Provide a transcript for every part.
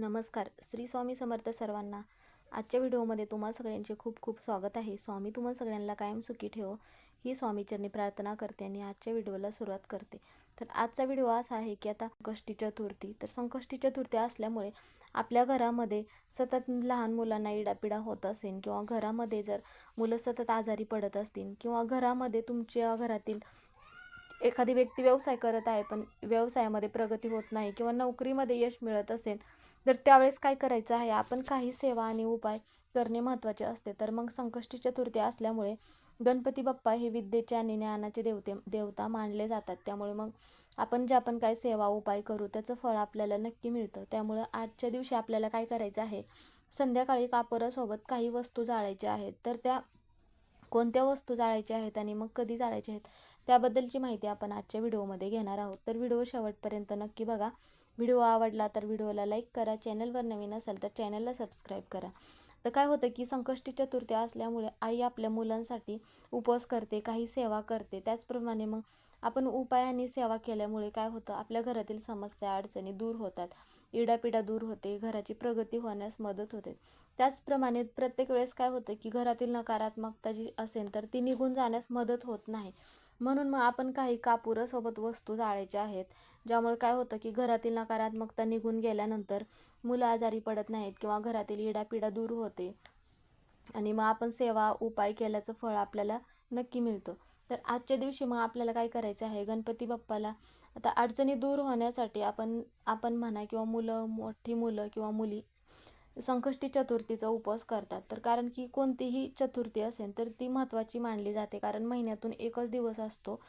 नमस्कार. श्री स्वामी समर्थ सर्वांना आजच्या व्हिडिओमध्ये तुम्हा सगळ्यांचे खूप खूप स्वागत आहे. स्वामी तुम्हा सगळ्यांना कायम सुखी ठेवो. ही स्वामीचरणी प्रार्थना करते आणि आजच्या व्हिडिओला सुरुवात करते. तर आजचा व्हिडिओ असा आहे की आता संकष्टी चतुर्थी. तर संकष्टी चतुर्थी असल्यामुळे आपल्या घरामध्ये सतत लहान मुलांना इडापिडा होत असेल किंवा घरामध्ये जर मुलं सतत आजारी पडत असतील किंवा घरामध्ये तुमच्या घरातील एखादी व्यक्ती व्यवसाय करत आहे पण व्यवसायामध्ये प्रगती होत नाही किंवा नोकरीमध्ये यश मिळत असेल तर त्यावेळेस काय करायचं आहे आपण काही सेवा आणि उपाय करणे महत्त्वाचे असते. तर मग संकष्टी चतुर्थी असल्यामुळे गणपती बाप्पा हे विद्येचे आणि ज्ञानाचे देवते देवता मानले जातात. त्यामुळे मग आपण जे आपण काय सेवा उपाय करू त्याचं फळ आपल्याला नक्की मिळतं. त्यामुळं आजच्या दिवशी आपल्याला काय करायचं आहे संध्याकाळी कापरासोबत काही वस्तू जाळायच्या आहेत. तर त्या कोणत्या वस्तू जाळायच्या आहेत आणि मग कधी जाळायच्या आहेत त्याबद्दलची माहिती आपण आजच्या व्हिडिओमध्ये घेणार आहोत. तर व्हिडिओ शेवटपर्यंत नक्की बघा. व्हिडिओ आवडला तर व्हिडिओला लाईक करा चॅनलवर नवीन असाल तर चॅनलला सबस्क्राईब करा. तर काय होतं की संकष्टी चतुर्थी असल्यामुळे आई आपल्या मुलांसाठी उपवास करते काही सेवा करते. त्याचप्रमाणे मग आपण उपाय आणि सेवा केल्यामुळे काय होतं आपल्या घरातील समस्या अडचणी दूर होतात. इडापिडा दूर होते घराची प्रगती होण्यास मदत होते. त्याचप्रमाणे प्रत्येक वेळेस काय होतं की घरातील नकारात्मकता जी असेल तर ती निघून जाण्यास मदत होत नाही. म्हणून मग आपण काही कापूरासोबत वस्तू जाळायच्या आहेत. ज्यामुळे काय होतं की घरातील नकारात्मकता निघून गेल्यानंतर मुलं आजारी पडत नाहीत किंवा घरातील इडापिडा दूर होते. आणि मग आपण सेवा उपाय केल्याचं फळ आपल्याला नक्की मिळतं. तर आजच्या दिवशी मग आपल्याला काय करायचं आहे? गणपती बाप्पाला आता अडचणी दूर होण्यासाठी आपण आपण म्हणा किंवा मुलं मोठी मुलं किंवा मुली संकष्टी चतुर्थीचा उपवास करतात. तर कारण की कोणतीही चतुर्थी असेल तर ती महत्त्वाची मानली जाते. कारण महिन्यातून एकच दिवस असतो.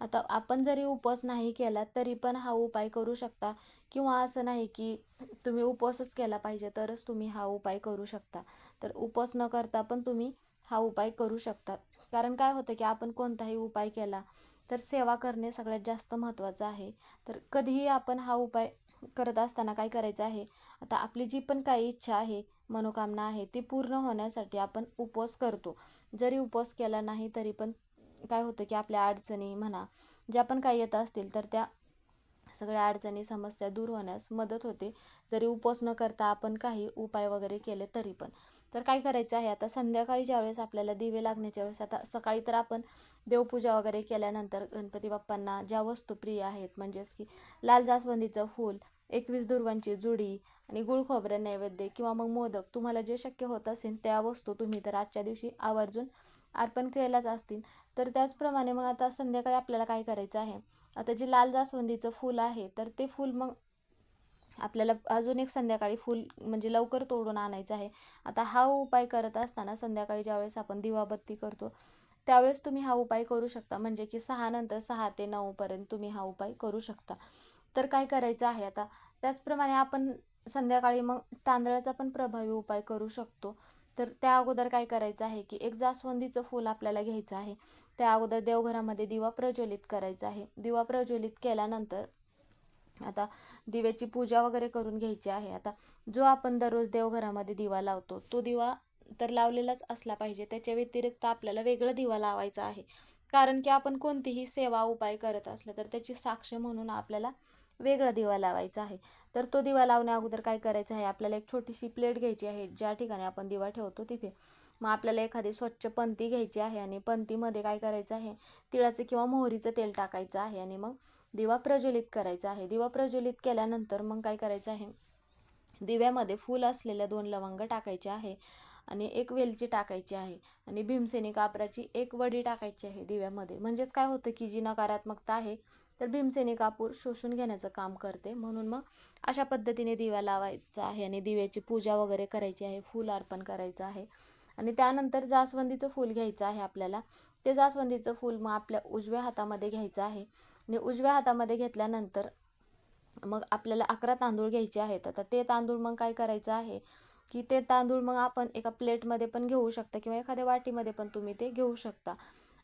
आता आपण जरी उपवास नाही केला तरी पण हा उपाय करू शकता. किंवा असं नाही की तुम्ही उपवासच केला पाहिजे तरच तुम्ही हा उपाय करू शकता. तर उपवास न करता पण तुम्ही हा उपाय करू शकता. कारण काय होतं की आपण कोणताही उपाय केला तर सेवा करणे सगळ्यात जास्त महत्त्वाचं आहे. तर कधीही आपण हा उपाय करत असताना काय करायचं आहे? आता आपली जी पण काही इच्छा आहे मनोकामना आहे ती पूर्ण होण्यासाठी आपण उपवास करतो. जरी उपवास केला नाही तरी पण काय होतं की आपल्या अडचणी म्हणा ज्या पण काही येत असतील तर त्या सगळ्या अडचणी समस्या दूर होण्यास मदत होते. जरी उपवास न करता आपण काही उपाय वगैरे केले तरी पण. तर काय करायचं आहे? आता संध्याकाळी ज्यावेळेस आपल्याला दिवे लागण्याच्या वेळेस आता सकाळी तर आपण देवपूजा वगैरे केल्यानंतर गणपती बाप्पांना ज्या वस्तू प्रिय आहेत म्हणजेच की लाल जास्वंदीचं फूल एकवीस दुर्वांची जुडी आणि गुळ खोबऱ्या नैवेद्य किंवा मग मोदक तुम्हाला जे शक्य होत असेल त्या वस्तू तुम्ही तर आजच्या दिवशी आवर्जून अर्पण केल्याच असतील. तर त्याचप्रमाणे मग आता संध्याकाळी आपल्याला काय करायचं आहे? आता जे लाल जास्वंदीचं फूल आहे तर ते फूल मग आपल्याला अजून एक संध्याकाळी फूल म्हणजे लवकर तोडून आणायचं आहे. आता हा उपाय करत असताना संध्याकाळी ज्यावेळेस आपण दिवाबत्ती करतो त्यावेळेस तुम्ही हा उपाय करू शकता. म्हणजे की सहा नंतर सहा ते नऊपर्यंत तुम्ही हा उपाय करू शकता. तर काय करायचं आहे आता? त्याचप्रमाणे आपण संध्याकाळी मग तांदळाचा पण प्रभावी उपाय करू शकतो. तर त्या अगोदर काय करायचं आहे की एक जास्वंदीचं फूल आपल्याला घ्यायचं आहे. त्या अगोदर देवघरामध्ये दिवा प्रज्वलित करायचा आहे. दिवा प्रज्वलित केल्यानंतर आता दिव्याची पूजा वगैरे करून घ्यायची आहे. आता जो आपण दररोज देवघरामध्ये दिवा लावतो तो दिवा तर लावलेलाच असला पाहिजे. त्याच्या व्यतिरिक्त आपल्याला वेगळा दिवा लावायचा आहे. कारण की आपण कोणतीही सेवा उपाय करत असलं तर त्याची साक्ष म्हणून आपल्याला वेगळा दिवा लावायचा आहे. तर तो दिवा लावण्या अगोदर काय करायचं आहे? आपल्याला एक छोटीशी प्लेट घ्यायची आहे. ज्या ठिकाणी आपण दिवा ठेवतो तिथे. मग आपल्याला एखादी स्वच्छ पंती घ्यायची आहे आणि पंतीमध्ये काय करायचं आहे? तिळाचं किंवा मोहरीचं तेल टाकायचं आहे आणि मग दिवा प्रज्वलित करायचा आहे. दिवा प्रज्वलित केल्यानंतर मग काय करायचं आहे? दिव्यामध्ये फूल असलेल्या दोन लवंग टाकायचे आहे आणि एक वेलची टाकायची आहे आणि भीमसेनी कापराची एक वडी टाकायची आहे दिव्यामध्ये. म्हणजेच काय होतं की जी नकारात्मकता आहे तर भीमसेनी कापूर शोषून घेण्याचं काम करते. म्हणून मग अशा पद्धतीने दिवा लावायचा आहे आणि दिव्याची पूजा वगैरे करायची आहे. फूल अर्पण करायचं आहे. आणि त्यानंतर जास्वंदीचं फूल घ्यायचं आहे आपल्याला. ते जास्वंदीचं फूल मग आपल्या उजव्या हातामध्ये घ्यायचं आहे. आणि उजव्या हातामध्ये घेतल्यानंतर मग आपल्याला अकरा तांदूळ घ्यायचे आहेत. आता ते तांदूळ मग काय करायचं आहे की ते तांदूळ मग आपण एका प्लेटमध्ये पण घेऊ शकता किंवा एखाद्या वाटीमध्ये पण तुम्ही ते घेऊ शकता.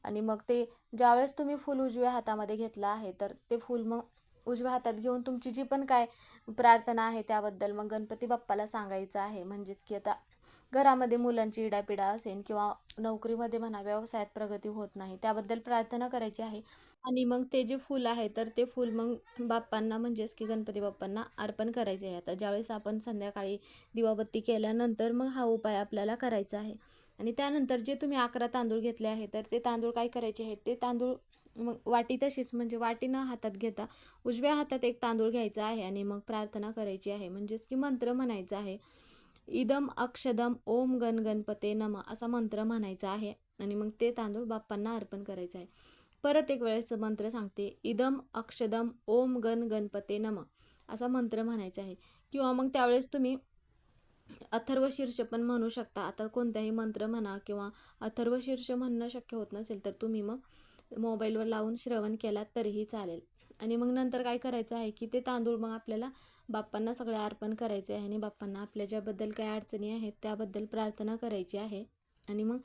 आणि मग ते ज्यावेळेस तुम्ही फूल उजव्या हातामध्ये घेतलं आहे तर ते फूल मग उजव्या हातात घेऊन तुमची जी पण काय प्रार्थना आहे त्याबद्दल मग गणपती बाप्पाला सांगायचं आहे. म्हणजेच की आता घरामध्ये मुलांची इडापिडा असेल किंवा नोकरीमध्ये म्हणा व्यवसायात प्रगती होत नाही त्याबद्दल प्रार्थना करायची आहे. आणि मग ते जे फूल आहे तर ते फूल मग बाप्पांना म्हणजेच की गणपती बाप्पांना अर्पण करायचे आहे. आता ज्यावेळेस आपण संध्याकाळी दिवाबत्ती केल्यानंतर मग हा उपाय आपल्याला करायचा आहे. आणि त्यानंतर जे तुम्ही अकरा तांदूळ घेतले आहे तर ते तांदूळ काय करायचे आहेत? ते तांदूळ मग वाटी तशीच म्हणजे वाटी न हातात घेता उजव्या हातात एक तांदूळ घ्यायचा आहे आणि मग प्रार्थना करायची आहे. म्हणजेच की मंत्र म्हणायचा आहे. इदम अक्षदम ओम गण गणपते नम असा मंत्र म्हणायचा आहे आणि मग ते तांदूळ बाप्पांना अर्पण करायचं आहे. परत एक वेळेस मंत्र सांगते. इदम अक्षदम ओम गण गणपते नम असा मंत्र म्हणायचा आहे. किंवा मग त्यावेळेस तुम्ही अथर्व शीर्ष पण म्हणू शकता. आता कोणत्याही मंत्र म्हणा किंवा अथर्व शीर्ष म्हणणं शक्य होत नसेल तर तुम्ही मग मोबाईलवर लावून श्रवण केलात तरीही चालेल. आणि मग नंतर काय करायचं आहे की ते तांदूळ मग आपल्याला बाप्पांना सगळे अर्पण करायचे आहे आणि बाप्पांना आपल्या ज्याबद्दल काय अडचणी आहेत त्याबद्दल प्रार्थना करायची आहे. आणि मग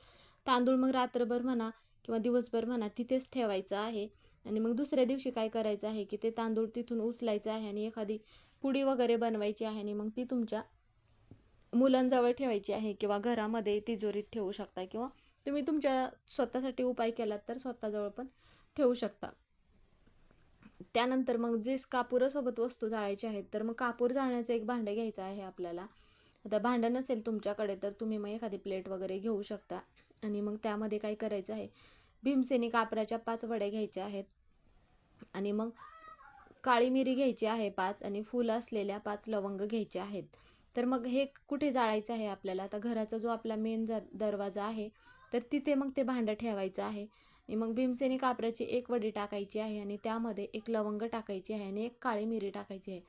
तांदूळ मग रात्रभर म्हणा किंवा दिवसभर म्हणा तिथेच ठेवायचं आहे. आणि मग दुसऱ्या दिवशी काय करायचं आहे की ते तांदूळ तिथून उचलायचं आहे आणि एखादी पुडी वगैरे बनवायची आहे आणि मग ती तुमच्या मुलांजवळ ठेवायची आहे किंवा घरामध्ये तिजोरीत ठेवू शकता किंवा तुम्ही तुमच्या स्वतःसाठी उपाय केलात तर स्वतःजवळ पण ठेवू शकता. त्यानंतर मग जे कापूरासोबत वस्तू जाळायच्या आहेत तर मग कापूर जाळण्याचं एक भांडं घ्यायचं आहे आपल्याला. आता भांडं नसेल तुमच्याकडे तर तुम्ही मग एखादी प्लेट वगैरे घेऊ शकता. आणि मग त्यामध्ये काय करायचं आहे भीमसेनी कापराच्या पाच वड्या घ्यायच्या आहेत. आणि मग काळी मिरी घ्यायची आहे पाच आणि फुलं असलेल्या पाच लवंग घ्यायचे आहेत. तर मग हे कुठे जाळायचं आहे आपल्याला? आता घराचा जो आपला मेन जर दरवाजा आहे तर तिथे मग ते भांडं ठेवायचं आहे. आणि मग भीमसेनी कापराची एक वडी टाकायची आहे आणि त्यामध्ये एक लवंग टाकायची आहे आणि एक काळी मिरी टाकायची आहे.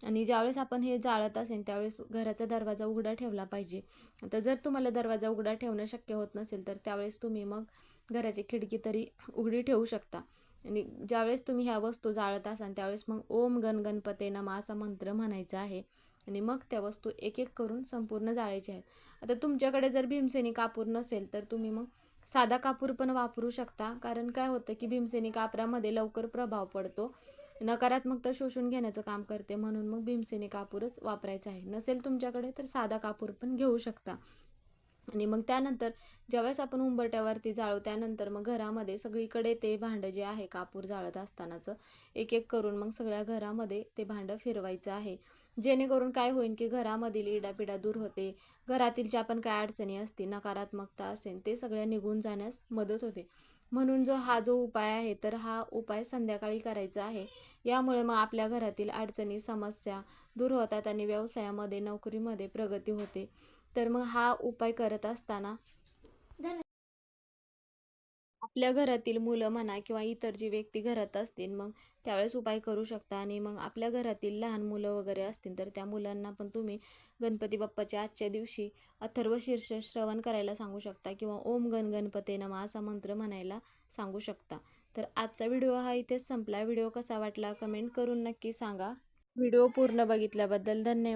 आणि ज्यावेळेस आपण हे जाळत असेल त्यावेळेस घराचा दरवाजा उघडा ठेवला पाहिजे. आता जर तुम्हाला दरवाजा उघडा ठेवणं शक्य होत नसेल तर त्यावेळेस तुम्ही मग घराची खिडकी तरी उघडी ठेवू शकता. आणि ज्यावेळेस तुम्ही ह्या वस्तू जाळत असाल त्यावेळेस मग ओम गण गणपते नमा असा मंत्र म्हणायचा आहे. आणि मग त्या वस्तू एक एक करून संपूर्ण जाळायच्या आहेत. आता तुमच्याकडे जर भीमसेनी कापूर नसेल तर तुम्ही मग साधा कापूर पण वापरू शकता. कारण काय होतं की भीमसेनी कापरामध्ये लवकर प्रभाव पडतो. नकारात्मकता शोषून घेण्याचं काम करते. म्हणून मग भीमसेनी कापूरच वापरायचं आहे. नसेल तुमच्याकडे तर साधा कापूर पण घेऊ शकता. आणि मग त्यानंतर ज्यावेळेस आपण उंबरट्यावरती जाळू त्यानंतर मग घरामध्ये सगळीकडे ते भांडं जे आहे कापूर जाळत असतानाचं एक एक करून मग सगळ्या घरामध्ये ते भांडं फिरवायचं आहे. जेणेकरून काय होईल की घरामधील इडापिडा दूर होते घरातील ज्या पण काय अडचणी असतील नकारात्मकता असेल ते सगळ्या निघून जाण्यास मदत होते. म्हणून जो हा जो उपाय आहे तर हा उपाय संध्याकाळी करायचा आहे. यामुळे मग आपल्या घरातील अडचणी समस्या दूर होतात आणि व्यवसायामध्ये नोकरीमध्ये प्रगती होते. तर मग हा उपाय करत असताना आपल्या घरातील मुलं म्हणा किंवा इतर जी व्यक्ती घरात असतील मग त्यावेळेस उपाय करू शकता. आणि मग आपल्या घरातील लहान मुलं वगैरे असतील तर त्या मुलांना पण तुम्ही गणपती बाप्पाच्या आजच्या दिवशी अथर्व शीर्ष श्रवण करायला सांगू शकता किंवा ओम गण गणपते नमा असा मंत्र म्हणायला सांगू शकता. तर आजचा व्हिडिओ हा इथेच संपला. व्हिडिओ कसा वाटला कमेंट करून नक्की सांगा. व्हिडिओ पूर्ण बघितल्याबद्दल धन्यवाद.